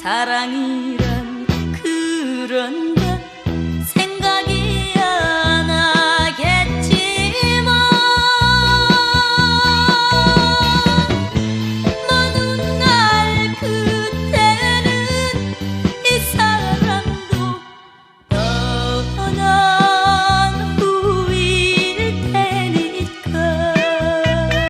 사랑이란 그런